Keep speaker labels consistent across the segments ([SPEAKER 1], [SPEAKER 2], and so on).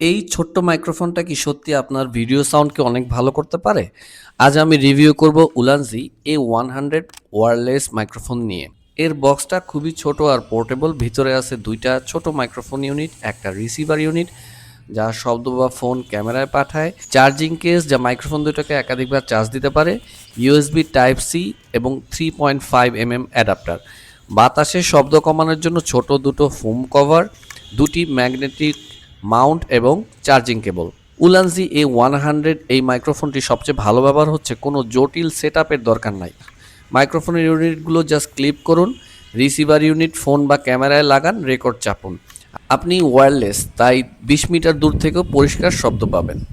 [SPEAKER 1] এই ছোট্ট মাইক্রোফোনটা কি সত্যি আপনার ভিডিও সাউন্ডকে অনেক ভালো করতে পারে? আজ আমি রিভিউ করব Ulanzi A one hundred wireless microphone নিয়ে। এর বক্সটা খুবই ছোট আর পোর্টেবল ভিতরে আছে দুইটা ছোট মাইক্রোফোন ইউনিট একটা রিসিভার ইউনিট যা শব্দ বা ফোন ক্যামেরায় পাঠায়। চার্জিং কেস যা মাইক্রোফোন দুটোকে একাধিকবার চার্জ দিতে পারে। ইউএসবি টাইপ সি এবং three point five M M adapter বাতাসে শব্দ কমানোর জন্য ছোট দুটো ফোম কভার দুটি ম্যাগনেটিক মাউন্ট এবং charging cable. Ulanzi A one hundred এই মাইক্রোফোনটি সবচেয়ে ভালো ব্যবহার হচ্ছে কোনো জটিল সেট দরকার নাই। মাইক্রোফোনের ইউনিটগুলো জাস্ট ক্লিপ করুন, রিসিভার ইউনিট, ফোন বা ক্যামেরায় লাগান, রেকর্ড চাপুন। আপনি ওয়্যারলেস, তাই বিশ মিটার দূর থেকেও পরিষ্কার শব্দ পাবেন।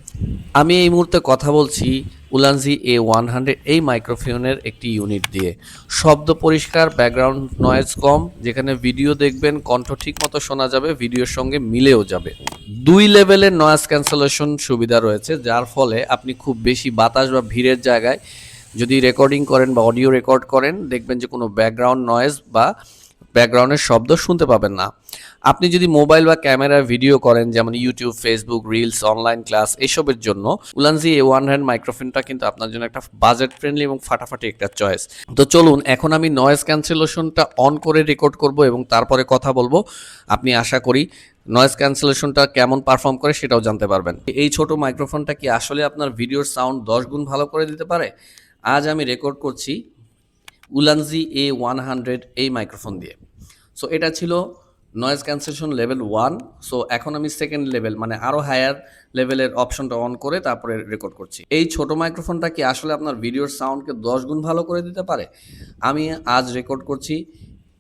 [SPEAKER 1] আমি এই মুহূর্তে কথা বলছি উলানজি এ ওয়ান হান্ড্রেড এই মাইক্রোফোনের একটি ইউনিট দিয়ে। শব্দ পরিষ্কার ব্যাকগ্রাউন্ড নয়েজ কম, যেখানে ভিডিও দেখবেন, কণ্ঠ ঠিক মতো শোনা যাবে ভিডিওর সঙ্গে মিলেও যাবে। দুই লেভেলের নয়েজ ক্যান্সেলেশন সুবিধা রয়েছে, যার ফলে আপনি খুব বেশি বাতাস বা ভিড়ের জায়গায় যদি রেকর্ডিং করেন বা অডিও রেকর্ড করেন, দেখবেন যে কোনো ব্যাকগ্রাউন্ড নয়েজ বা ব্যাকগ্রাউন্ডের শব্দ শুনতে পাবেন না। আপনি যদি মোবাইল বা ক্যামেরায় ভিডিও করেন, যেমন YouTube, Facebook, reels, online class, এসবের জন্য উলানজি এ ওয়ান হ্যান্ড মাইক্রোফোনটা কিন্তু আপনার জন্য একটা বাজেট ফ্রেন্ডলি এবং ফাটাফাটি একটা চয়েস তো চলুন, এখন আমি নয়েজ ক্যান্সেলেশনটা অন করে রেকর্ড করব এবং তারপরে কথা বলব। আপনি আশা করি নয়েজ ক্যান্সেলেশনটা কেমন পারফর্ম করে সেটাও জানতে পারবেন। এই ছোট মাইক্রোফোনটা কি আসলে আপনার ভিডিওর সাউন্ড দশ গুণ ভালো করে দিতে পারে? আজ আমি রেকর্ড করছি উলানজি এ ওয়ান হান্ড্রেড এই মাইক্রোফোন দিয়ে। সো এটা ছিল noise cancellation level one so এখন আমি সেকেন্ড লেভেল মানে আরও হায়ার লেভেলের অপশনটা অন করে তারপরে রেকর্ড করছি। এই ছোট মাইক্রোফোনটা কি আসলে আপনার ভিডিওর সাউন্ডকে দশ গুণ ভালো করে দিতে পারে? আমি আজ রেকর্ড করছি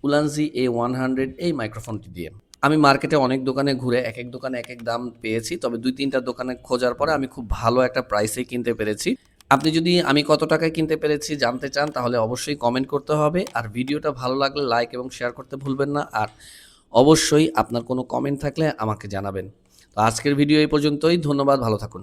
[SPEAKER 1] উলানজি এ ওয়ান হান্ড্রেড এই মাইক্রোফোনটি দিয়ে। আমি মার্কেটে অনেক দোকানে ঘুরে এক এক দোকানে এক এক দাম পেয়েছি, তবে দুই তিনটা দোকানে খোঁজার পরে আমি খুব ভালো একটা প্রাইসেই কিনতে পেরেছি। আপনি যদি আমি কত টাকায় কিনতে পেরেছি জানতে চান, তাহলে অবশ্যই কমেন্ট করতে হবে, আর ভিডিওটা ভালো লাগলে লাইক এবং শেয়ার করতে ভুলবেন না, আর অবশ্যই আপনার কোনো কমেন্ট থাকলে আমাকে জানাবেন। তো আজকের ভিডিও এই পর্যন্তই। ধন্যবাদ, ভালো থাকুন।